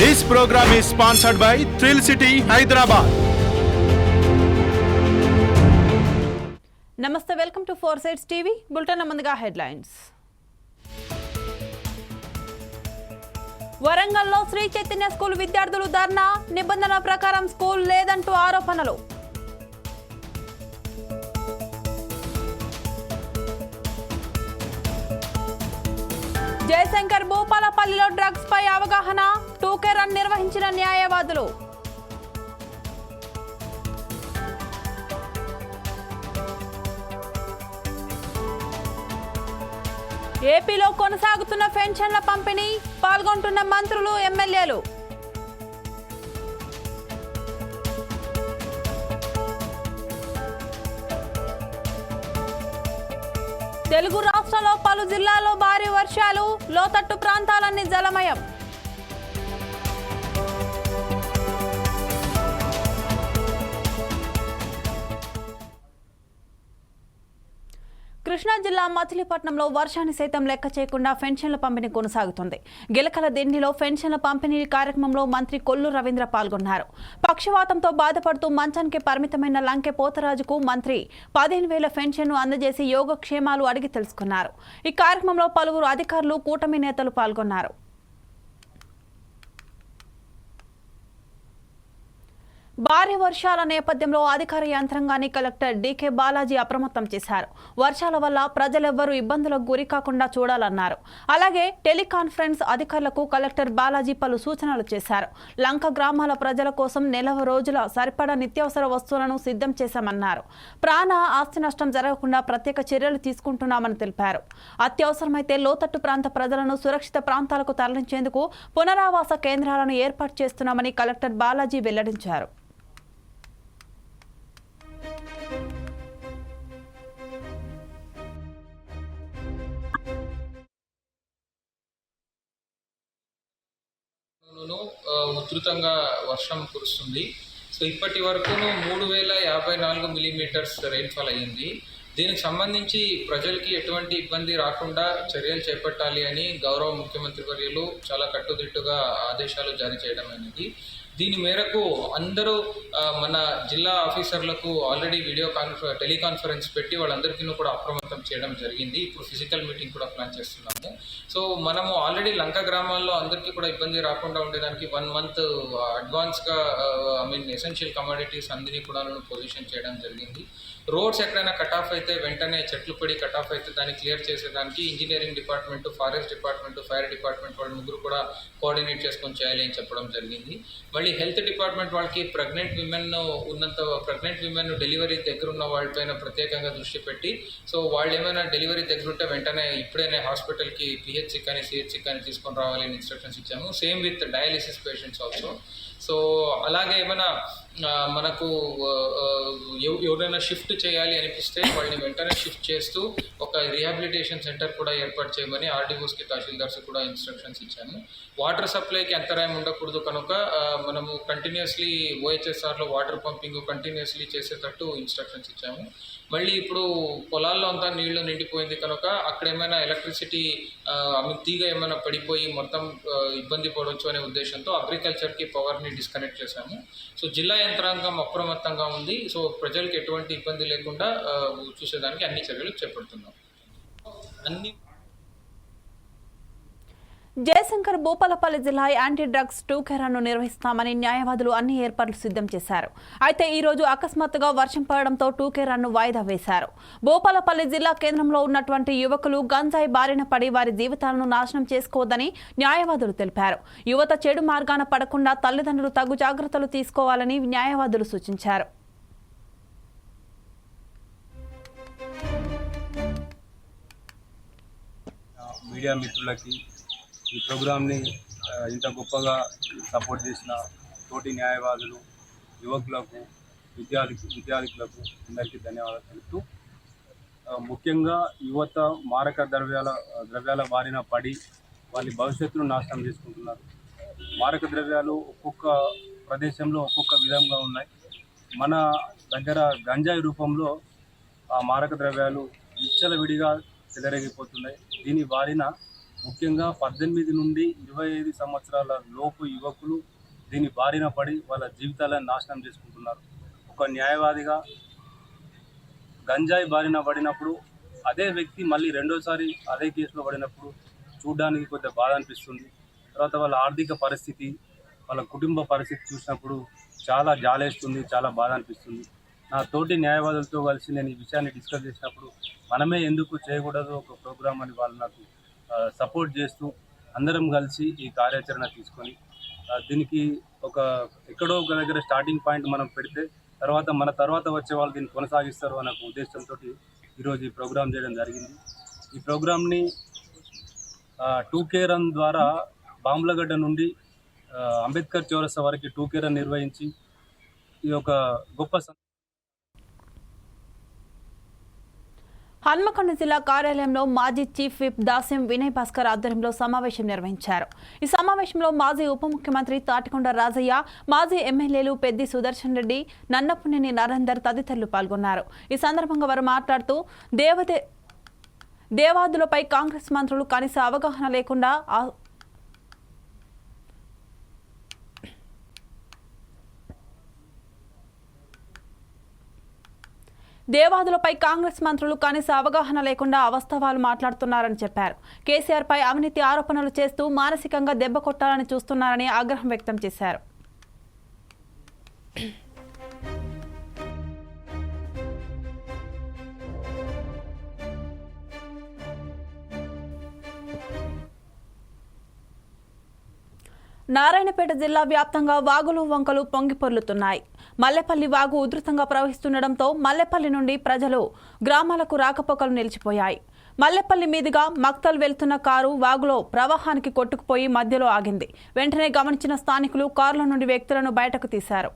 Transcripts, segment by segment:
This program is sponsored by thrill city Hyderabad నమస్తే welcome to four sides TV bulletin ముందుగా headlines వరంగల్లో Sri Chaitanya school విద్యార్థులు ధర్నా నిబంధనల ప్రకారం స్కూల్ లేదంటూ ఆరోపణలు. జయశంకర్ భూపాలపల్లిలో డ్రగ్స్ పై అవగాహన టూకే రన్ నిర్వహించిన న్యాయవాదులు. ఏపీలో కొనసాగుతున్న పెన్షన్ల పంపిణీ పాల్గొంటున్న మంత్రులు ఎమ్మెల్యేలు. తెలుగు రాష్ట్రంలో పలు జిల్లాల్లో భారీ వర్షాలు లోతట్టు ప్రాంతాలన్నీ జలమయం. కృష్ణా జిల్లా మచిలీపట్నంలో వర్షాన్ని సైతం లెక్క చేయకుండా పెన్షన్ల పంపిణీ కొనసాగుతుంది. గిలకల దిండిలో పెన్షన్ల పంపిణీ కార్యక్రమంలో మంత్రి కొల్లు రవీంద్ర పాల్గొన్నారు. పక్షవాతంతో బాధపడుతూ మంచానికి పరిమితమైన లంకె పోతరాజుకు మంత్రి పదిహేను వేల పెన్షన్ను అందజేసి యోగక్షేమాలు అడిగి తెలుసుకున్నారు. ఈ కార్యక్రమంలో పలువురు అధికారులు కూటమి నేతలు పాల్గొన్నారు. భారీ వర్షాల నేపథ్యంలో అధికార యంత్రాంగాన్ని కలెక్టర్ డీకే బాలాజీ అప్రమత్తం చేశారు. వర్షాల వల్ల ప్రజలెవ్వరూ ఇబ్బందులకు గురి కాకుండా చూడాలన్నారు. అలాగే టెలికాన్ఫరెన్స్ అధికారులకు కలెక్టర్ బాలాజీ పలు సూచనలు చేశారు. లంక గ్రామాల ప్రజల కోసం నెలవ రోజుల సరిపడా నిత్యావసర వస్తువులను సిద్ధం చేశామన్నారు. ప్రాణ ఆస్తి నష్టం జరగకుండా ప్రత్యేక చర్యలు తీసుకుంటున్నామని తెలిపారు. అత్యవసరమైతే లోతట్టు ప్రాంత ప్రజలను సురక్షిత ప్రాంతాలకు తరలించేందుకు పునరావాస కేంద్రాలను ఏర్పాటు చేస్తున్నామని కలెక్టర్ బాలాజీ వెల్లడించారు. ఉధృతంగా వర్షం కురుస్తుంది. సో ఇప్పటి వరకును మూడు వేల యాభై నాలుగు మిలీమీటర్స్ రెయిన్ఫాల్ అయ్యింది. దీనికి సంబంధించి ప్రజలకి ఎటువంటి ఇబ్బంది రాకుండా చర్యలు చేపట్టాలి అని గౌరవ ముఖ్యమంత్రి వర్యులు చాలా కట్టుదిట్టుగా ఆదేశాలు జారీ చేయడం అనేది దీని మేరకు అందరూ మన జిల్లా ఆఫీసర్లకు ఆల్రెడీ వీడియో కాన్ఫ టెలికాన్ఫరెన్స్ పెట్టి వాళ్ళందరికీ కూడా అప్రమత్తం చేయడం జరిగింది. ఇప్పుడు ఫిజికల్ మీటింగ్ కూడా ప్లాన్ చేస్తున్నాము. సో మనము ఆల్రెడీ లంక గ్రామాల్లో అందరికీ కూడా ఇబ్బంది రాకుండా ఉండేదానికి వన్ మంత్ అడ్వాన్స్గా ఐ మీన్ ఎసెన్షియల్ కమాడిటీస్ అందరినీ కూడా పొజిషన్ చేయడం జరిగింది. రోడ్స్ ఎక్కడైనా కట్ ఆఫ్ అయితే వెంటనే చెట్లు పడి కట్ ఆఫ్ అయితే దాన్ని క్లియర్ చేసేదానికి engineering department forest department fire department వాళ్ళు ముగ్గురు కూడా కోఆర్డినేట్ చేసుకొని చేయాలి అని చెప్పడం జరిగింది. మళ్ళీ హెల్త్ డిపార్ట్మెంట్ వాళ్ళకి ప్రెగ్నెంట్ విమెన్ ఉన్నంత ప్రెగ్నెంట్ విమెన్ డెలివరీ దగ్గర ఉన్న వాళ్ళపైన ప్రత్యేకంగా దృష్టి పెట్టి సో వాళ్ళు ఏమైనా డెలివరీ దగ్గర ఉంటే వెంటనే ఇప్పుడైనా హాస్పిటల్కి పిహెచ్సి కానీ సిహెచ్సి కానీ తీసుకొని రావాలి అని ఇన్స్ట్రక్షన్స్ ఇచ్చాము. Same with dialysis patients also so అలాగే ఏమైనా మనకు ఎవరైనా షిఫ్ట్ చేయాలి అనిపిస్తే వాళ్ళని వెంటనే షిఫ్ట్ చేస్తూ ఒక రీహాబిలిటేషన్ సెంటర్ కూడా ఏర్పాటు చేయమని ఆర్డీఓస్కి తహసీల్దార్స్ కూడా ఇన్స్ట్రక్షన్స్ ఇచ్చాము. వాటర్ సప్లైకి అంతరాయం ఉండకూడదు కనుక మనము కంటిన్యూస్లీ ఓహెచ్ఎస్ఆర్లో వాటర్ పంపింగ్ కంటిన్యూస్లీ చేసేటట్టు ఇన్స్ట్రక్షన్స్ ఇచ్చాము. మళ్ళీ ఇప్పుడు పొలాల్లో అంతా నీళ్ళు నిండిపోయింది కనుక అక్కడ ఏమైనా ఎలక్ట్రిసిటీ తీగ ఏమైనా పడిపోయి మొత్తం ఇబ్బంది పడవచ్చు అనే ఉద్దేశంతో అగ్రికల్చర్కి పవర్ని డిస్కనెక్ట్ చేశాము. సో జిల్లా యంత్రాంగం అప్రమత్తంగా ఉంది. సో ప్రజలకు ఎటువంటి ఇబ్బంది లేకుండా చూసేదానికి అన్ని చర్యలు చేపడుతున్నాం. అన్ని జయశంకర్ భూపాలపల్లి జిల్లా యాంటీ డ్రగ్స్ టూకెరాను నిర్వహిస్తామని న్యాయవాదులు అన్ని ఏర్పాట్లు సిద్ధం చేశారు. అయితే ఈ రోజు అకస్మాత్తుగా వర్షం పడడంతో టూకెరాన్ను వాయిదా వేశారు. భూపాలపల్లి జిల్లా కేంద్రంలో ఉన్నటువంటి యువకులు గంజాయి బారిన పడి వారి జీవితాలను నాశనం చేసుకోవద్దని న్యాయవాదులు తెలిపారు. యువత చెడు మార్గాన పడకుండా తల్లిదండ్రులు తగు జాగ్రత్తలు తీసుకోవాలని న్యాయవాదులు సూచించారు. మీడియా మిత్రులకి ఈ ప్రోగ్రామ్ని ఇంత గొప్పగా సపోర్ట్ చేసిన తోటి న్యాయవాదులు యువకులకు విద్యార్థి విద్యార్థులకు అందరికీ ధన్యవాదాలు తెలుపుతూ ముఖ్యంగా యువత మారక ద్రవ్యాల ద్రవ్యాల బారిన పడి వాళ్ళ భవిష్యత్తును నాశనం చేసుకుంటున్నారు. మారక ద్రవ్యాలు ఒక్కొక్క ప్రదేశంలో ఒక్కొక్క విధంగా ఉన్నాయి. మన దగ్గర గంజాయి రూపంలో ఆ మారక ద్రవ్యాలు విచ్చలవిడిగా చెలరేగిపోతున్నాయి. దీని బారిన ముఖ్యంగా పద్దెనిమిది నుండి ఇరవై ఐదు సంవత్సరాల లోపు యువకులు దీని బారిన పడి వాళ్ళ జీవితాలను నాశనం చేసుకుంటున్నారు. ఒక న్యాయవాదిగా గంజాయి బారిన పడినప్పుడు అదే వ్యక్తి మళ్ళీ రెండోసారి అదే కేసులో పడినప్పుడు చూడడానికి కొద్దిగా బాధ అనిపిస్తుంది. తర్వాత వాళ్ళ ఆర్థిక పరిస్థితి వాళ్ళ కుటుంబ పరిస్థితి చూసినప్పుడు చాలా జాలేస్తుంది చాలా బాధ అనిపిస్తుంది. నా తోటి న్యాయవాదులతో కలిసి నేను ఈ విషయాన్ని డిస్కస్ చేసినప్పుడు మనమే ఎందుకు చేయకూడదు ఒక ప్రోగ్రామ్ అని వాళ్ళు నాకు సపోర్ట్ చేస్తూ అందరం కలిసి ఈ కార్యాచరణ తీసుకొని దీనికి ఒక ఎక్కడో ఒక దగ్గర స్టార్టింగ్ పాయింట్ మనం పెడితే తర్వాత మన తర్వాత వచ్చే వాళ్ళు దీన్ని కొనసాగిస్తారు అనే ఉద్దేశంతో ఈరోజు ఈ ప్రోగ్రామ్ చేయడం జరిగింది. ఈ ప్రోగ్రామ్ని టూ కే రన్ ద్వారా బాంబులగడ్డ నుండి అంబేద్కర్ చౌరస్తా వరకు టూ కే రన్ నిర్వహించి ఈ యొక్క గొప్ప హన్మకొండ జిల్లా కార్యాలయంలో మాజీ చీఫ్ విప్ దాస్యం వినయ్ భాస్కర్ ఆధ్వర్యంలో సమావేశం నిర్వహించారు. ఈ సమావేశంలో మాజీ ఉప ముఖ్యమంత్రి తాటికొండ రాజయ్య మాజీ ఎమ్మెల్యేలు పెద్ది సుదర్శన్ రెడ్డి నన్నపునేని నరేందర్ తదితరులు పాల్గొన్నారు. ఈ సందర్భంగా వారు మాట్లాడుతూ దేవదే దేవాదులపై కాంగ్రెస్ మంత్రులు కనీస అవగాహన లేకుండా దేవాదులపై కాంగ్రెస్ మంత్రులు కనీస అవగాహన లేకుండా అవస్తవాలు మాట్లాడుతున్నారని చెప్పారు. కేసీఆర్పై అవినీతి ఆరోపణలు చేస్తూ మానసికంగా దెబ్బ కొట్టాలని చూస్తున్నారని ఆగ్రహం వ్యక్తం చేశారు. నారాయణపేట జిల్లా వ్యాప్తంగా వాగులు వంకలు పొంగి పొర్లుతున్నాయి. మల్లెపల్లి వాగు ఉధృతంగా ప్రవహిస్తుండటంతో మల్లెపల్లి నుండి ప్రజలు గ్రామాలకు రాకపోకలు నిలిచిపోయాయి. మల్లెపల్లి మీదుగా మక్తల్ వెళ్తున్న కారు వాగులో ప్రవాహానికి కొట్టుకుపోయి మధ్యలో ఆగింది. వెంటనే గమనించిన స్థానికులు కారుల నుండి వ్యక్తులను బయటకు తీశారు.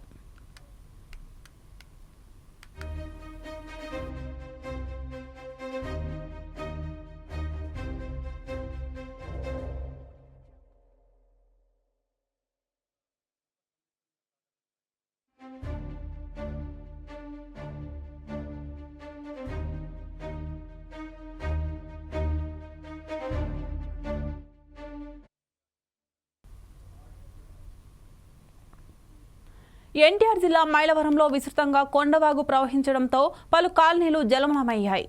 ఎన్టీఆర్ జిల్లా మైలవరంలో విస్తృతంగా కొండవాగు ప్రవహించడంతో పలు కాలనీలు జలమలమయ్యాయి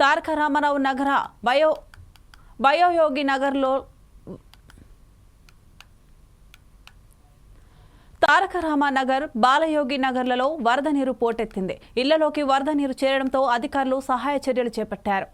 తారక రామారావు నగర బయో బయోయోగి నగర్లో తారక రామానగర్ బాలయోగి నగర్లలో వరద నీరు పోటెత్తింది. ఇళ్ళలోకి వరద నీరు చేరడంతో అధికారులు సహాయ చర్యలు చేపట్టారు.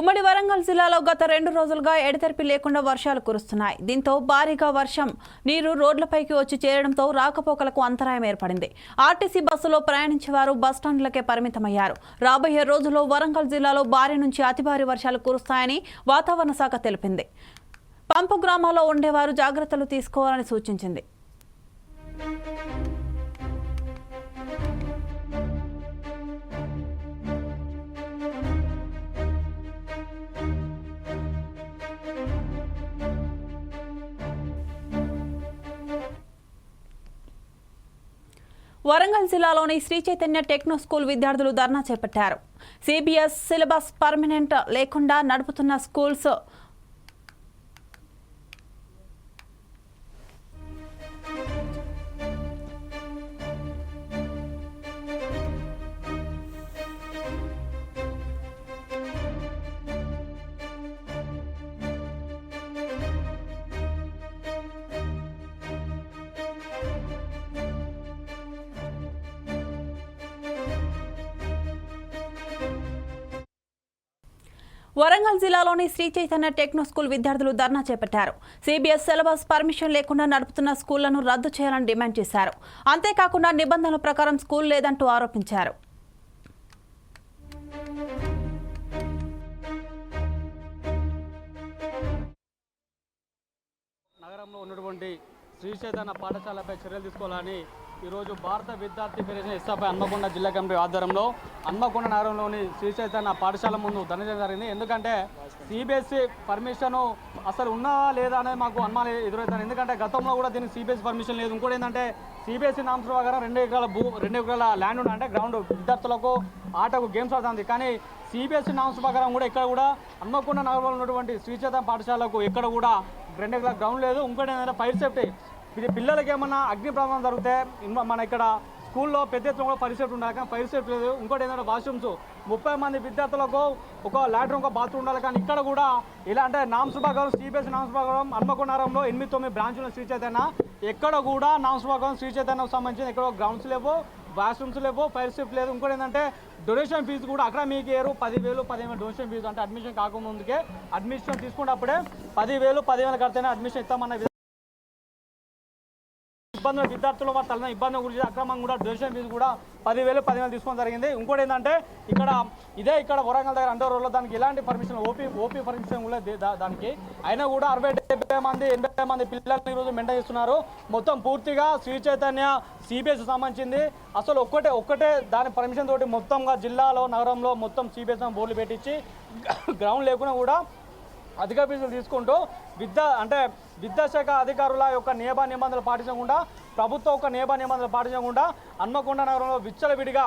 ఉమ్మడి వరంగల్ జిల్లాలో గత రెండు రోజులుగా ఎడతెరిపి లేకుండా వర్షాలు కురుస్తున్నాయి. దీంతో భారీగా వర్షం నీరు రోడ్లపైకి వచ్చి చేరడంతో రాకపోకలకు అంతరాయం ఏర్పడింది. ఆర్టీసీ బస్సులో ప్రయాణించే వారు బస్టాండ్లకే పరిమితమయ్యారు. రాబోయే రోజుల్లో వరంగల్ జిల్లాలో భారీ నుంచి అతి భారీ వర్షాలు కురుస్తాయని వాతావరణ శాఖ తెలిపింది. పంపు గ్రామాల్లో ఉండేవారు జాగ్రత్తలు తీసుకోవాలని సూచించింది. వరంగల్ జిల్లాలోని శ్రీ చైతన్య టెక్నో స్కూల్ విద్యార్థులు ధర్నా చేపట్టారు. సిబిఎస్ సిలబస్ పర్మనెంట్ లేకుండా నడుపుతున్న స్కూల్స్ వరంగల్ జిల్లాలోని శ్రీ చైతన్య టెక్నో స్కూల్ విద్యార్థులు ధర్నా చేపట్టారు. సిబిఎస్ సిలబస్ పర్మిషన్ లేకుండా నడుపుతున్న స్కూళ్ళను రద్దు చేయాలని డిమాండ్ చేశారు. అంతేకాకుండా నిబంధనల ప్రకారం స్కూల్ లేదంటూ ఆరోపించారు. నగరంలో ఉన్నటువంటి శ్రీ చైతన్య పాఠశాలపై చర్యలు తీసుకోవాలని ఈరోజు భారత విద్యార్థి ఫెడరేషన్ ఎస్ఎఫ్ఐ హన్మకొండ జిల్లా కమిటీ ఆధ్వర్యంలో హన్మకొండ నగరంలోని శ్రీ చైతన్య పాఠశాల ముందు ధన జరిగింది. ఎందుకంటే సిబిఎస్ఈ పర్మిషన్ అసలు ఉన్నా లేదా అనేది మాకు అనుమానం ఎదురవుతుంది. ఎందుకంటే గతంలో కూడా దీనికి సిబిఎస్ఈ పర్మిషన్ లేదు. ఇంకోటి ఏంటంటే సిబిఎస్ఈ నామ్స్ ప్రకారం రెండు ఎకరాల భూ రెండు ఎకరాల ల్యాండ్ ఉండే గ్రౌండ్ విద్యార్థులకు ఆటకు గేమ్స్ ఆడుతుంది. కానీ సిబిఎస్ఈ నామ్స్ ప్రకారం కూడా ఇక్కడ కూడా హన్మకొండ నగరంలో ఉన్నటువంటి శ్రీచేతం పాఠశాలకు ఎక్కడ కూడా రెండు ఎకరాల గ్రౌండ్ లేదు. ఇంకోటి ఏంటంటే ఫైర్ సేఫ్టీ ఇది పిల్లలకి ఏమన్నా అగ్ని ప్రమాదం జరిగితే మన ఇక్కడ స్కూల్లో పెద్ద ఎత్తున కూడా ఫైర్ సేఫ్టీ ఉండాలి కానీ ఫైర్ సేఫ్టీ లేదు. ఇంకోటి ఏంటంటే వాష్రూమ్స్. ముప్పై మంది విద్యార్థులకు ఒక లాట్రూమ్ ఒక బాత్రూమ్ ఉండాలి కానీ ఇక్కడ కూడా ఇలా అంటే నామ్స్ ప్రకారం సిబిఎస్ఈ నామ్స్ హన్మకొండారంలో ఎనిమిది తొమ్మిది బ్రాంచ్లు శ్రీ చైతన్య. ఎక్కడ కూడా నామ్స్ శ్రీ చైతన్యకు సంబంధించిన ఇక్కడ గ్రౌండ్స్ లేవు వాష్రూమ్స్ లేవు ఫైర్ సేఫ్టీ లేదు. ఇంకోటి ఏంటంటే డొనేషన్ ఫీజు కూడా అక్కడ మీకు ఏరు. పదివేలు పదిహేను డొనేషన్ ఫీజు అంటే అడ్మిషన్ కాకముందుకే. అడ్మిషన్ తీసుకున్నప్పుడే పదివేలు పదివేలు కడితేనే అడ్మిషన్ ఇస్తామన్న ఇబ్బందులు విద్యార్థులు వాళ్ళ తలన ఇబ్బంది గురించి అక్రమంగా కూడా డొనేషన్ ఫీజు కూడా పదివేలు పదివేలు తీసుకోవడం జరిగింది. ఇంకోటి ఏంటంటే ఇక్కడ ఇదే ఇక్కడ వరంగల్ దగ్గర అండర్ రోడ్లో దానికి ఎలాంటి పర్మిషన్ ఓపీ ఓపీ పర్మిషన్ కూడా దానికి. అయినా కూడా అరవై డెబ్బై మంది ఎనభై మంది పిల్లల్ని ఈరోజు మెంట చేస్తున్నారు. మొత్తం పూర్తిగా శ్రీ చైతన్య సిబిఎస్ సంబంధించింది. అసలు ఒక్కటే ఒక్కటే దాని పర్మిషన్ తోటి మొత్తంగా జిల్లాలో నగరంలో మొత్తం సిబిఎస్ బోర్డులు పెట్టించి గ్రౌండ్ లేకుండా కూడా అధిక ఫీజులు తీసుకుంటూ విద్యా అంటే విద్యాశాఖ అధికారుల యొక్క నియమ నిబంధనలు పాటించకుండా ప్రభుత్వం యొక్క నియమ నిబంధనలు పాటించకుండా హన్మకొండ నగరంలో విచ్చలవిడిగా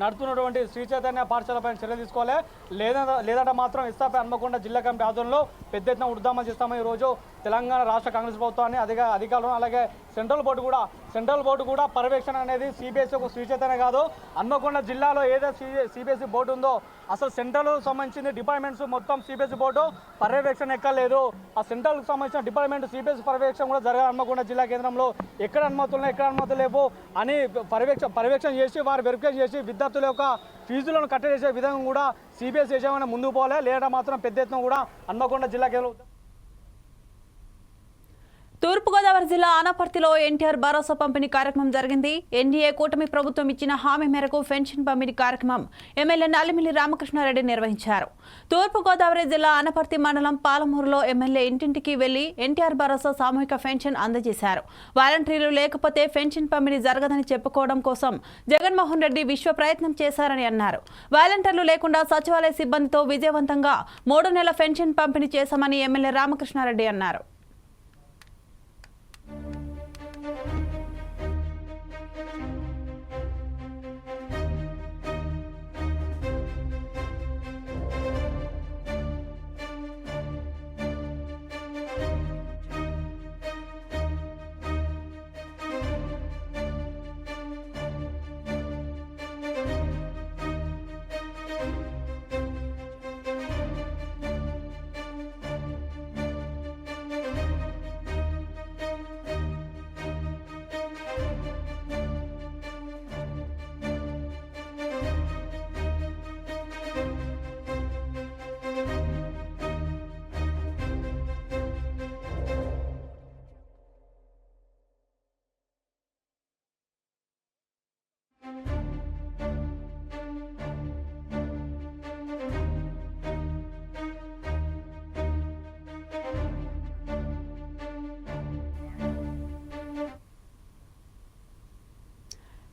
నడుతున్నటువంటి శ్రీ చైతన్య పాఠశాలపై చర్యలు తీసుకోవాలి. లేదా లేదంటే మాత్రం ఇస్తాపై హన్మకొండ జిల్లా కమిటీ ఆధ్వర్యంలో పెద్ద ఎత్తున ఉద్యమం చేస్తామని ఈరోజు తెలంగాణ రాష్ట్ర కాంగ్రెస్ ప్రభుత్వాన్ని అధిక అధికారులు అలాగే సెంట్రల్ బోర్డు కూడా సెంట్రల్ బోర్డు కూడా పర్యవేక్షణ అనేది సిబిఎస్ఈ ఒక శ్రీ చైతన్య కాదు. హన్మకొండ జిల్లాలో ఏదైతే సిబిఎస్ఈ బోర్డు ఉందో అసలు సెంట్రల్ సంబంధించిన డిపార్ట్మెంట్స్ మొత్తం సిబిఎస్ఈ బోర్డు పర్యవేక్షణ ఎక్కలేదు. ఆ సెంట్రల్కి సంబంధించిన డిపార్ట్మెంట్ సిబిఎస్ఈ పర్యవేక్షణ కూడా జరగాలి. హన్మకొండ జిల్లా కేంద్రంలో ఎక్కడ అనుమతులు ఎక్కడ అనుమతులు లేవు అని పర్యవేక్షణ పర్యవేక్షణ చేసి వారు వెరిఫికేషన్ చేసి విద్యార్థుల యొక్క ఫీజులను కట్టేసే విధంగా కూడా సిబిఎస్ యజమాని ముందుకు పోలే లేదా మాత్రం పెద్ద ఎత్తున కూడా హన్మకొండ జిల్లా కేంద్రంలో తూర్పుగోదావరి జిల్లా ఆనపర్తిలో ఎన్టీఆర్ భరోసా పంపిణీ కార్యక్రమం జరిగింది. ఎన్డీఏ కూటమి ప్రభుత్వం ఇచ్చిన హామీ మేరకు పెన్షన్ పంపిణీ కార్యక్రమం ఎమ్మెల్యే నల్లిమిల్లి రామకృష్ణారెడ్డి నిర్వహించారు. తూర్పుగోదావరి జిల్లా ఆనపర్తి మండలం పాలమూరులో ఎమ్మెల్యే ఇంటింటికి వెళ్ళి ఎన్టీఆర్ భరోసా సామూహిక పెన్షన్ అందజేశారు. వాలంటీర్లు లేకపోతే పెన్షన్ పంపిణీ జరగదని చెప్పుకోవడం కోసం జగన్మోహన్ రెడ్డి విశ్వ ప్రయత్నం చేశారని అన్నారు. వాలంటీర్లు లేకుండా సచివాలయ సిబ్బందితో విజయవంతంగా మూడు నెలల పెన్షన్ పంపిణీ చేశామని ఎమ్మెల్యే రామకృష్ణారెడ్డి అన్నారు.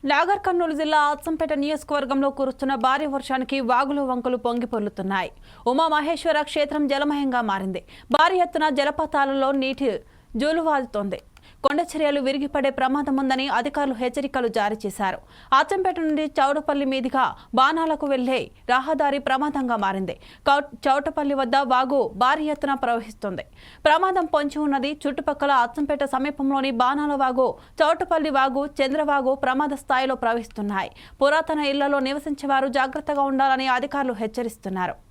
నాగర్ కర్నూలు జిల్లా అచ్చంపేట నియోజకవర్గంలో కురుస్తున్న భారీ వర్షానికి వాగులు వంకలు పొంగి పొర్లుతున్నాయి. ఉమా మహేశ్వర క్షేత్రం జలమయంగా మారింది. భారీ ఎత్తున జలపాతాలలో నీటి జూలువాలుతోంది. కొండ చర్యలు విరిగిపడే ప్రమాదం ఉందని అధికారులు హెచ్చరికలు జారీ చేశారు. అచ్చంపేట నుండి చౌడపల్లి మీదుగా బాణాలకు వెళ్ళే రహదారి ప్రమాదంగా మారింది. కౌ- చౌటపల్లి వద్ద వాగు భారీ ఎత్తున ప్రవహిస్తుంది. ప్రమాదం పొంచి ఉన్నది చుట్టుపక్కల అచ్చంపేట సమీపంలోని బాణాల వాగు చౌటపల్లి వాగు చంద్రవాగు ప్రమాద స్థాయిలో ప్రవహిస్తున్నాయి. పురాతన ఇళ్ళలో నివసించే వారు జాగ్రత్తగా ఉండాలని అధికారులు హెచ్చరిస్తున్నారు.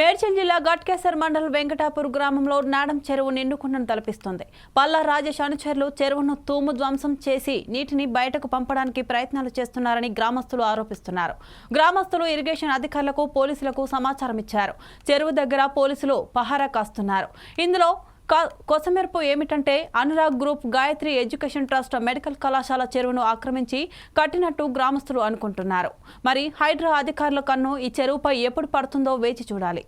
మేడ్చల్ జిల్లా ఘట్కేసర్ మండల్ వెంకటాపూర్ గ్రామంలో నాడం చెరువు నిండుకుండను తలపిస్తుంది. పల్లా రాజేష్ అనుచరులు చెరువును తూము ధ్వంసం చేసి నీటిని బయటకు పంపడానికి ప్రయత్నాలు చేస్తున్నారని గ్రామస్తులు ఆరోపిస్తున్నారు. గ్రామస్తులు ఇరిగేషన్ అధికారులకు పోలీసులకు సమాచారం ఇచ్చారు చెరువు దగ్గర పోలీసులు పహారా కాస్తున్నారు. ఇందులో కొసమెరుపు ఏమిటంటే Anurag group Gayatri education trust medical కళాశాల చెరువును ఆక్రమించి కట్టినట్టు గ్రామస్తులు అనుకుంటున్నారు. మరి హైడ్రా అధికారుల కన్ను ఈ చెరువుపై ఎప్పుడు పడుతుందో వేచి చూడాలి.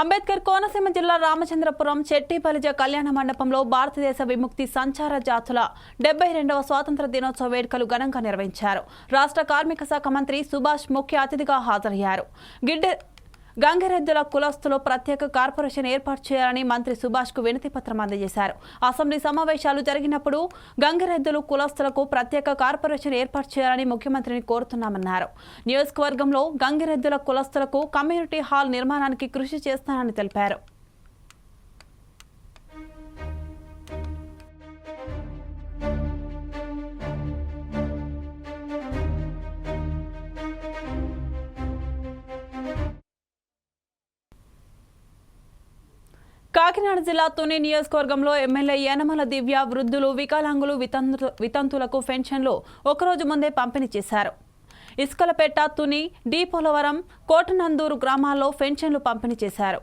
అంబేద్కర్ కోనసీమ జిల్లా రామచంద్రపురం చెట్టిపలిజ కళ్యాణ మండపంలో భారతదేశ విముక్తి సంచార జాతుల డెబ్బై రెండవ స్వాతంత్ర దినోత్సవ వేడుకలు ఘనంగా నిర్వహించారు. రాష్ట్ర కార్మిక శాఖ మంత్రి సుభాష్ ముఖ్య అతిథిగా హాజరయ్యారు. గిడ్డె గంగిరెద్దుల కులస్తులు ప్రత్యేక కార్పొరేషన్ ఏర్పాటు చేయాలని మంత్రి సుభాష్కు వినతి పత్రం అందజేశారు. అసెంబ్లీ సమావేశాలు జరిగినప్పుడు గంగిరెద్దులు కులస్తులకు ప్రత్యేక కార్పొరేషన్ ఏర్పాటు చేయాలని ముఖ్యమంత్రిని కోరుతున్నామన్నారు. నియోజకవర్గంలో గంగిరెద్దుల కులస్తులకు కమ్యూనిటీ హాల్ నిర్మాణానికి కృషి చేస్తానని తెలిపారు. కాకినాడ జిల్లా తుని నియోజకవర్గంలో ఎమ్మెల్యే యనమల దివ్య వృద్ధులు వికలాంగులు వితంతులకు పెన్షన్లు ఒకరోజు ముందే పంపిణీ చేశారు. ఇసుకలపేట తుని డి పోలవరం కోటనందూరు గ్రామాల్లో పెన్షన్లు పంపిణీ చేశారు.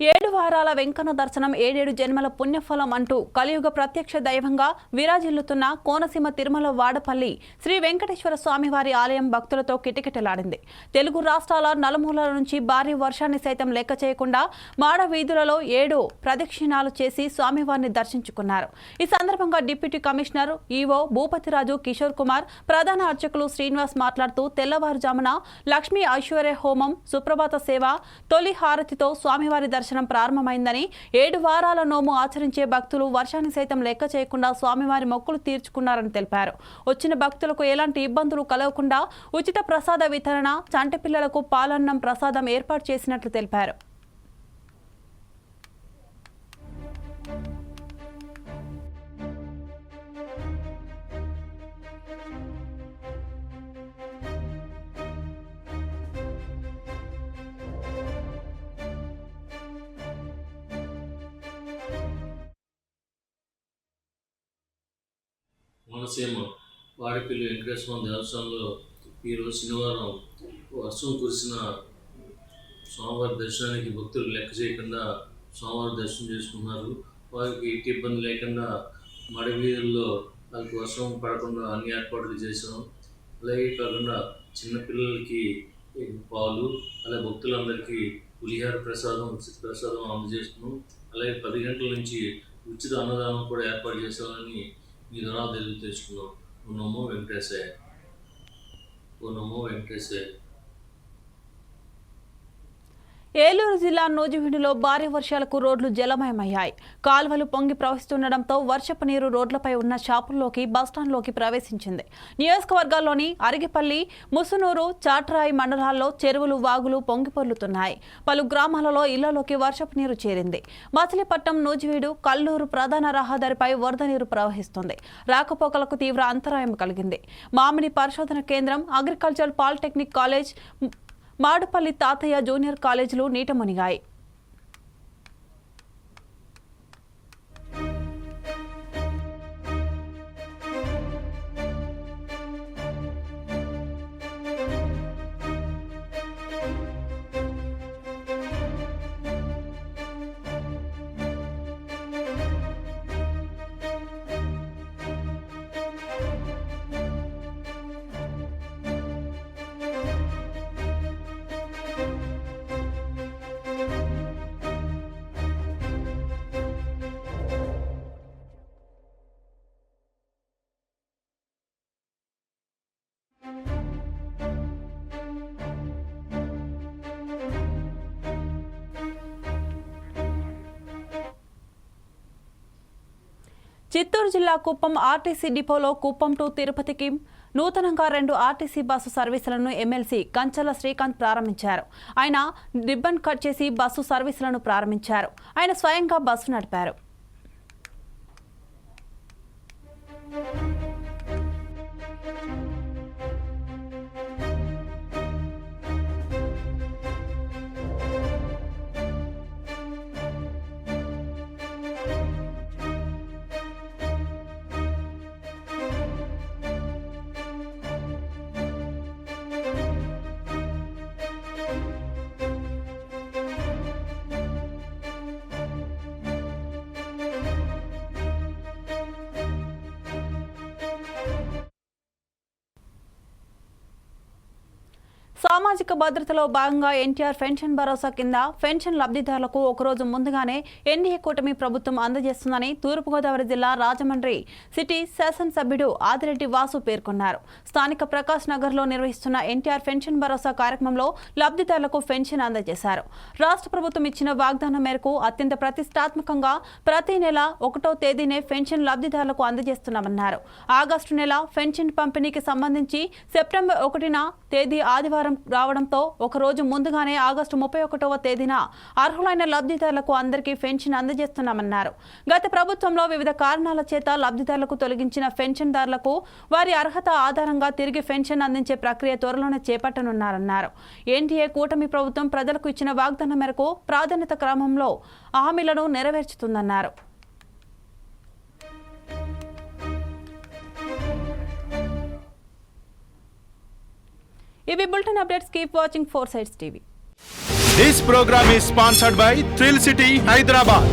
ఏడు వారాల వెంకన్న దర్శనం ఏడేడు జన్మల పుణ్యఫలం అంటూ కలియుగ ప్రత్యక్ష దైవంగా విరాజిల్లుతున్న కోనసీమ తిరుమల వాడపల్లి శ్రీ వెంకటేశ్వర స్వామివారి ఆలయం భక్తులతో కిటకిటలాడింది. తెలుగు రాష్ట్రాల నలుమూలల నుంచి భారీ వర్షాన్ని సైతం లెక్క చేయకుండా మాడ వీధులలో ఏడు ప్రదక్షిణాలు చేసి స్వామివారిని దర్శించుకున్నారు. ఈ సందర్భంగా deputy commissioner EO Bhupathiraju Kishore Kumar ప్రధాన అర్చకులు శ్రీనివాస్ మాట్లాడుతూ తెల్లవారుజామున లక్ష్మీ ఐశ్వర్య హోమం సుప్రభాత సేవ తొలి హారతితో స్వామివారి దర్శనం ప్రారంభమైందని ఏడు వారాల నోము ఆచరించే భక్తులు వర్షాన్ని సైతం లెక్క చేయకుండా స్వామివారి మొక్కులు తీర్చుకున్నారని తెలిపారు. వచ్చిన భక్తులకు ఎలాంటి ఇబ్బందులు కలగకుండా ఉచిత ప్రసాద వితరణ చంటి పిల్లలకు పాలన్నం ప్రసాదం ఏర్పాటు చేసినట్లు తెలిపారు. కోనసీమ వాడిపల్లి వెంకటేశ్వర దేవస్థానంలో ఈరోజు శనివారం వర్షం కురిసిన స్వామివారి దర్శనానికి భక్తులు లెక్క చేయకుండా స్వామివారి దర్శనం చేసుకున్నారు. వారికి ఎట్టి ఇబ్బంది లేకుండా మడవీధుల్లో వాళ్ళకి వర్షం పడకుండా అన్ని ఏర్పాట్లు చేశాం. అలాగే కాకుండా చిన్నపిల్లలకి పాలు అలాగే భక్తులందరికీ పులిహార ప్రసాదం ఉచిత ప్రసాదం అందజేస్తున్నాం. అలాగే పది గంటల నుంచి ఉచిత అన్నదానం కూడా ఏర్పాటు ఈ మీ తెలుగు తెలుసుకున్నాం ఓ నమో వెంకటేశాయ ఓ నమో వెంకటేశాయ ఏలూరు జిల్లా నూజివీడులో భారీ వర్షాలకు రోడ్లు జలమయమయ్యాయి. కాల్వలు పొంగి ప్రవహిస్తుండటంతో వర్షపు నీరు రోడ్లపై ఉన్న షాపుల్లోకి బస్టాండ్లోకి ప్రవేశించింది. నియోజకవర్గాల్లోని అరిగిపల్లి ముసునూరు చాట్రాయి మండలాల్లో చెరువులు వాగులు పొంగిపొర్లుతున్నాయి పలు గ్రామాలలో ఇళ్ళలోకి వర్షపు నీరు చేరింది. మచిలీపట్నం నూజివీడు కల్లూరు ప్రధాన రహదారిపై వరద నీరు ప్రవహిస్తుంది. రాకపోకలకు తీవ్ర అంతరాయం కలిగింది. మామిడి పరిశోధన కేంద్రం అగ్రికల్చర్ పాలిటెక్నిక్ కాలేజ్ మాడుపల్లి తాతయ్య జూనియర్ కాలేజీలు నీట చిత్తూరు జిల్లా కుప్పం ఆర్టీసీ డిపోలో కుప్పం టు తిరుపతికి నూతనంగా రెండు ఆర్టీసీ బస్సు సర్వీసులను ఎమ్మెల్సీ కంచల శ్రీకాంత్ ప్రారంభించారు. ఆయన రిబ్బన్ కట్ చేసి బస్సు సర్వీసులను ప్రారంభించారు. ఆయన స్వయంగా బస్సు నడిపారు. సామాజిక భద్రతలో భాగంగా ఎన్టీఆర్ పెన్షన్ భరోసా కింద పెన్షన్ లబ్ధిదారులకు ఒకరోజు ముందుగానే ఎన్డీఏ కూటమి ప్రభుత్వం అందజేస్తుందని తూర్పుగోదావరి జిల్లా రాజమండ్రి సిటీ శాసనసభ్యుడు ఆదిరెడ్డి వాసు పేర్కొన్నారు. స్థానిక ప్రకాష్ నగర్లో నిర్వహిస్తున్న ఎన్టీఆర్ పెన్షన్ భరోసా కార్యక్రమంలో లబ్ధిదారులకు పెన్షన్ అందజేశారు. రాష్ట్ర ప్రభుత్వం ఇచ్చిన వాగ్దానం మేరకు అత్యంత ప్రతిష్టాత్మకంగా ప్రతి నెల ఒకటో తేదీనే పెన్షన్ లబ్ధిదారులకు అందజేస్తున్నామన్నారు. ఆగస్టు నెల పెన్షన్ పంపిణీకి సంబంధించి సెప్టెంబర్ ఒకటిన తేదీ ఆదివారం రావడంతో ఒకరోజు ముందుగానే ఆగస్టు ముప్పై ఒకటవ తేదీన అర్హులైన లబ్ధిదారులకు అందరికీ పెన్షన్ అందజేస్తున్నామన్నారు. గత ప్రభుత్వంలో వివిధ కారణాల చేత లబ్ధిదారులకు తొలగించిన పెన్షన్దారులకు వారి అర్హత ఆధారంగా తిరిగి పెన్షన్ అందించే ప్రక్రియ త్వరలోనే చేపట్టనున్నారన్నారు. ఎన్డీఏ కూటమి ప్రభుత్వం ప్రజలకు ఇచ్చిన వాగ్దానం మేరకు ప్రాధాన్యత క్రమంలో హామీలను నెరవేర్చుతుందన్నారు. ఇవి bulletin updates keep watching four sides TV This program is sponsored by Thrill City, Hyderabad.